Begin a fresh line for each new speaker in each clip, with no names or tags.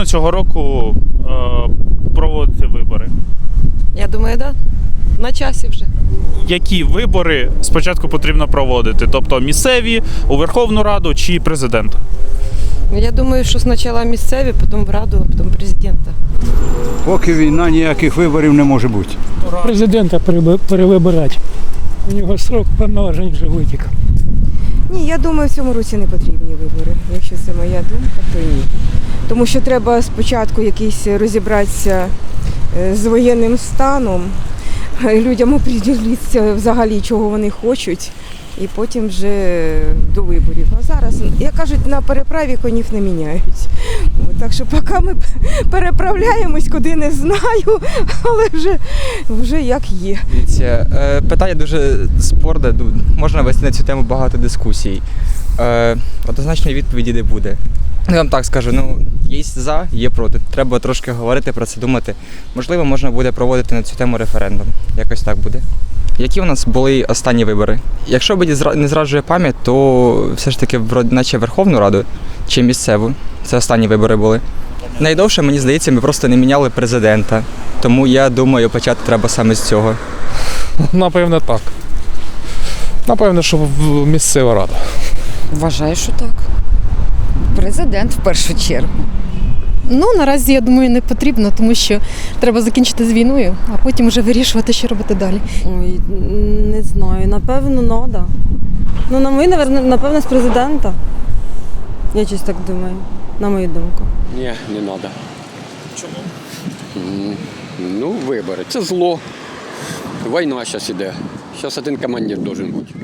потрібно цього року е, проводити вибори?
Я думаю, да. На часі вже.
Які вибори спочатку потрібно проводити? Тобто місцеві, у Верховну Раду чи президента?
Я думаю, що спочатку місцеві, потім в Раду, а потім президента.
Поки війна ніяких виборів не може бути.
президента перевибирати. У нього срок повноважень вже витік.
Ні, я думаю, в цьому році не потрібні вибори. Якщо це моя думка, то ні. Тому що треба спочатку якийсь розібратися е, з воєнним станом, е, людям оприділитися взагалі, чого вони хочуть, і потім вже до виборів. А зараз, як кажуть, на переправі конів не міняють. Так що поки ми переправляємось, куди не знаю, але вже, вже як є.
Дивіться, е, питання дуже спорне, можна вести на цю тему багато дискусій. Однозначної відповіді не буде. Я вам так скажу, ну, є за, є проти. Треба трошки говорити про це, думати. Можливо, можна буде проводити на цю тему референдум. Якось так буде. Які у нас були останні вибори? Якщо мені не зраджує пам'ять, то все ж таки наче Верховну Раду чи місцеву. Це останні вибори були. Найдовше, мені здається, ми просто не міняли президента. Тому я думаю, почати треба саме з цього.
Напевне, так. Напевне, що місцева рада.
Вважаю, що так. Президент в першу чергу.
Ну, наразі, я думаю, не потрібно, тому що треба закінчити з війною, а потім вже вирішувати, що робити далі.
Ой, не знаю, напевно, надо. Ну, на мою, напевно, з президента. Я щось так думаю, на мою думку.
Ні, не треба. Чому? Ну, вибори. Це зло. Війна зараз іде. Зараз один командир должен бути.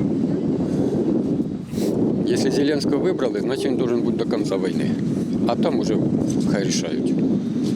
Якщо Зеленського вибрали, значить він должен бути до кінця війни. А там уже хай рішають.